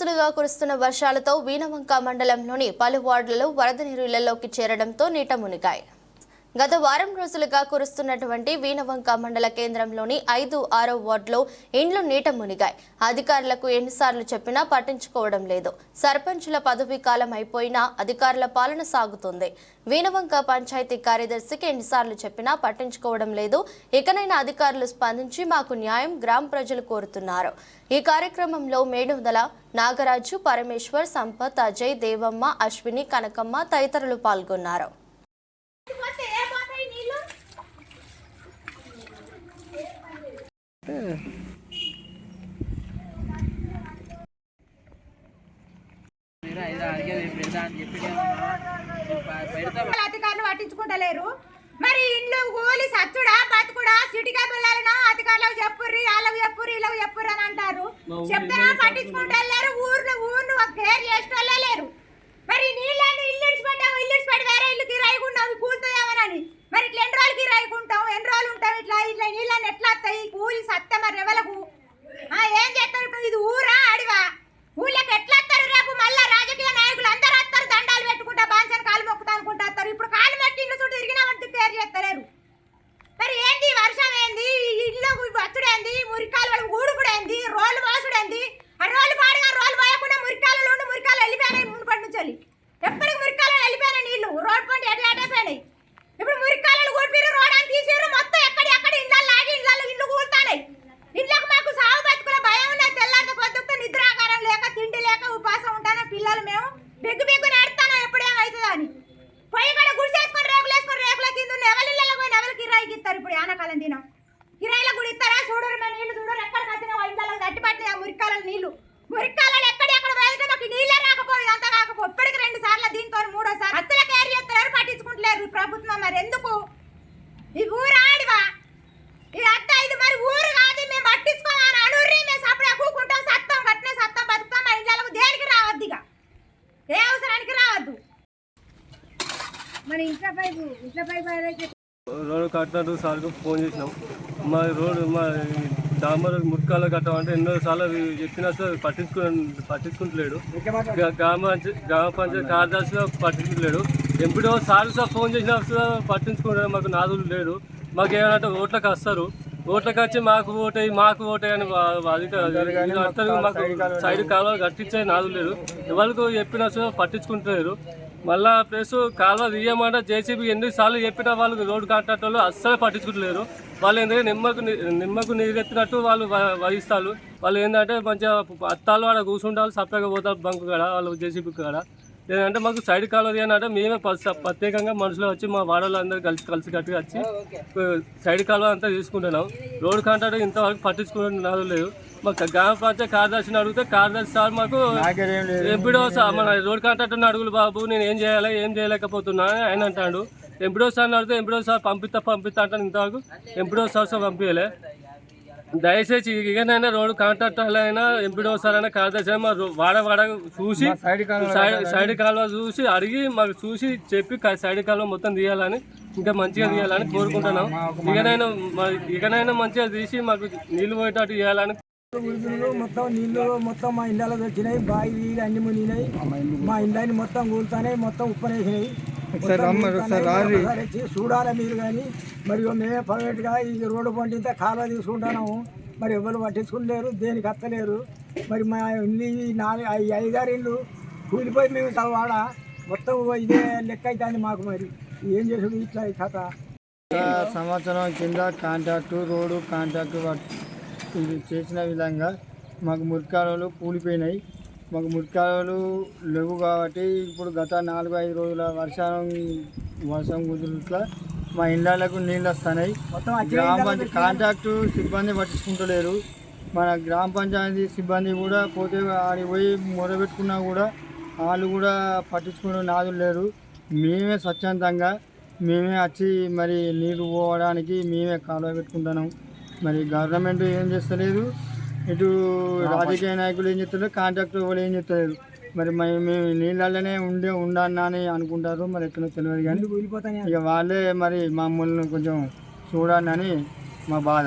రోజులుగా కురుస్తున్న వర్షాలతో వీణవంక మండలంలోని పలు వార్డులలో వరద నీరు ఇళ్ళలోకి చేరడంతో నీట మునిగాయి. గత వారం రోజులుగా కురుస్తున్నటువంటి వీణవంక మండల కేంద్రంలోని ఐదు ఆరో వార్డులో ఇండ్లు నీట మునిగాయి. అధికారులకు ఎన్నిసార్లు చెప్పినా పట్టించుకోవడం లేదు. సర్పంచుల పదవి కాలం అయిపోయినా అధికారుల పాలన సాగుతుంది. వీణవంక పంచాయతీ కార్యదర్శికి ఎన్నిసార్లు చెప్పినా పట్టించుకోవడం లేదు. ఇకనైనా అధికారులు స్పందించి మాకు న్యాయం గ్రామ ప్రజలు కోరుతున్నారు. ఈ కార్యక్రమంలో మేడుదల నాగరాజు పరమేశ్వర్ సంపత్ అజయ్ దేవమ్మ అశ్విని కనకమ్మ తదితరులు పాల్గొన్నారు పోతే ఏ పోతాయి నీళ్ళు మీరు ఐదు అడిగే పెడతా అని చెప్పి పెడతా వాళ్ళ అధికారులు పట్టించుకుంటలేరు. మరి ఇండ్లు కూలి సచ్చుడా బతుకుడా సిటికా పిల్లలను అధికారులకు చెప్పుర్రి వాళ్ళకు చెప్పుర్రి వీళ్ళకు చెప్పుర్రి అని అంటారు. చెప్తారా పట్టించుకుంటలేరు ఊర్లు ఊర్లు ఒక కేర్ చేసేటోళ్ళే లేరు మరి నీళ్ళని ఇల్లు ఇడిచిపెట్టాము ఇల్లు ఇడిచిపెట్టి వేరే ఇల్లు కిరాయికుంటాం కూలుతాయేమోనని మరి ఇట్లా ఎన్ని రోజులు కిరాయికుంటాం ఎన్ని రోజులు ఉంటాం ఇట్లా ఇట్లా నీళ్ళని ఎట్లా వస్తాయి కూలి సత్తే మరి ఎవలకు ఆ, ఏం చేస్తారు ఇప్పుడు ఇది ఊరా అడివా ఊళ్ళకి ఎట్లా వస్తారు రేపు మళ్ళా రాజకీయ నాయకులు అందరూ వస్తారు దండాలు పెట్టుకుంటా బాంచని కాలు మొక్కుతా అనుకుంటా వస్తారు ఇప్పుడు కాలు మెట్టి ఇల్లు చుట్టూ తిరిగినామంటే కేర్ చేస్తలేరు. మరి ఏంది వర్షం ఏంది? ఇల్లు వచ్చుడేంది? మురికాలు వాళ్ళు ఊడుకుడేంది రోడ్లు మోసుడేంది రోలు రోడ్లు పాడుగా రోడ్లు ఇస్తారు దినం. కిరాయిల కూడా ఇస్తారా? చూడరు మేము నీళ్ళు చూడరు ఎక్కడ కట్టినా ఇళ్ళలో గట్టి పట్టిన మురికాల నీళ్ళు మురికాలలో ఎక్కడ ఎక్కడ పోయితే మాకు నీళ్ళే రాకపోయి అంత కాకపో ఇప్పటికి రెండు సార్లు దీంతో మూడోసారి. అసలు కేర్ చేస్తారు పట్టించుకుంటలేరు ప్రభుత్వం మరి. ఎందుకు? ఈ ఊరు ఆడివా? ఇది అత్త ఇది మరి ఊరు కాదు మేము పట్టించుకోమని అనుర్రి మేము సప్పుడే కూకుంటాం సత్తం కట్టిన సత్తం బతుకుతాం మా ఇళ్ళకు దేనికి రావద్దు ఇక? ఏ అవసరానికి రావద్దు? మరి ఇంట్లో పైపు ఇంట్లో పైపు అయితే రోడ్డు కట్టినట్టు సార్కు ఫోన్ చేసినాం. మా రోడ్డు మా డాంబర్ మురికాల కట్టమంటే ఎన్నో సార్లు అవి చెప్పినా సార్ పట్టించుకు పట్టించుకుంటలేడు. గ్రా- గ్రామ గ్రామ పంచాయతీ కార్యదర్శిగా పట్టించుకుంటలేడు. ఎంపీడో సార్ సార్ ఫోన్ చేసినా సార్ పట్టించుకుంటాడు మాకు నాదులు లేడు మాకు ఏమంటే ఓట్లకు వస్తారు ఓట్లకు వచ్చి మాకు ఓటేయి మాకు ఓటేయి అని మాకు సైడ్ కాలువ కట్టించే నాదులు లేరు. ఎవరికి చెప్పినా సార్ పట్టించుకుంటలేరు. మళ్ళా ప్లస్ కాలువ తీయమంటే జేసీబీ ఎన్నిసార్లు చెప్పినా వాళ్ళు రోడ్డు కాంట్రాక్ట్ వాళ్ళు అస్సలు పట్టించుకుంటలేరు వాళ్ళు ఏంటంటే నిమ్మకు నిమ్మకు నీరెత్తినట్టు వాళ్ళు వహిస్తారు. వాళ్ళు ఏంటంటే మంచిగా అత్తాలు ఆడ కూర్చుంటారు సపరేట్గా పోతారు బంకు కాడ వాళ్ళు జేసీబీ కాడ. లేదంటే మాకు సైడ్ కాలువ తీయనంటే మేమే ప్రత్యేకంగా మనుషులు వచ్చి మా వాడవాళ్ళందరూ కలిసి కలిసి కట్టుగా వచ్చి సైడ్ కాలువ అంతా తీసుకుంటున్నాం. రోడ్డు కాంట్రాక్ట్ ఇంతవరకు పట్టించుకుంటున్నారు లేదు. మాకు గ్రామ పంచాయతీ కార్యదర్శిని అడిగితే కార్యదర్శి సార్ మాకు ఎంపీడో సార్ మన రోడ్ కాంట్రాక్టర్ అడుగులు బాబు నేను ఏం చేయాలి ఏం చేయలేకపోతున్నా ఆయన అంటాడు. ఎంపీడో సార్ అడిగితే ఎంపీడో సార్ పంపిస్తా పంపిస్తా అంటాను ఇంతవరకు. ఎంపీడో సార్ సార్ పంపించలే దయచేసి ఇకనైనా రోడ్డు కాంట్రాక్టర్లు అయినా ఎంపీడో సార్ అయినా కార్యదర్శి అయినా మా వాడ వాడ చూసి సైడ్ సైడ్ కాలువ చూసి అడిగి మాకు చూసి చెప్పి సైడ్ కాలువ మొత్తం తీయాలని ఇంకా మంచిగా తీయాలని కోరుకుంటున్నాం. ఇకనైనా ఇకనైనా మంచిగా తీసి మాకు నీళ్ళు పోయేటట్టు చేయాలని మొత్తం నీళ్ళు మొత్తం మా ఇళ్ళలో వచ్చినాయి బావి వీధి అన్ని మునిగినాయి. మా ఇళ్ళని మొత్తం కూలుతానే మొత్తం ఉప్పనేసినాయి చూడాలి మీరు కానీ. మరి మేమే పర్ఫెక్ట్గా ఈ రోడ్డు పంటింత కాలువ తీసుకుంటున్నాము. మరి ఎవరు పట్టించుకుంటలేరు దేనికి అత్తలేరు. మరి మా ఇల్లు ఈ నాలుగు ఐదారు ఇల్లు కూలిపోయి మేము తలవాడ మొత్తం ఇదే లెక్క అవుతుంది మాకు మరి. ఏం చేసుడు ఇట్లా ఈ కథ? సంవత్సరం కింద కాంట్రాక్టు రోడ్డు కాంట్రాక్టు ఇది చేసిన విధంగా మాకు మురికాలు కూలిపోయినాయి. మాకు మురికాలు లేవు కాబట్టి ఇప్పుడు గత నాలుగు ఐదు రోజుల వర్షం వర్షం కుదురుట్లా మా ఇళ్ళకు నీళ్ళు వస్తున్నాయి. గ్రామ పంచాయతీ కాంట్రాక్టు సిబ్బంది పట్టించుకుంటలేరు. మన గ్రామ పంచాయతీ సిబ్బంది కూడా పోతే ఆడికి పోయి మొదలుపెట్టుకున్నా కూడా వాళ్ళు కూడా పట్టించుకునే నాదులు లేరు. మేమే స్వచ్ఛందంగా మేమే వచ్చి మరి నీళ్ళు పోవడానికి మేమే కాలువ పెట్టుకుంటున్నాం. మరి గవర్నమెంట్ ఏం చేస్తలేదు. ఇటు రాజకీయ నాయకులు ఏం చేస్తలేరు కాంట్రాక్టర్ వాళ్ళు ఏం చేస్తలేరు. మరి మేము నీళ్ళలోనే ఉండే ఉండన్నా అని అనుకుంటారు మరి ఎట్లనో తెలియదు కానీ ఇక వాళ్ళే మరి మమ్మల్ని కొంచెం చూడాలని మా బాధ.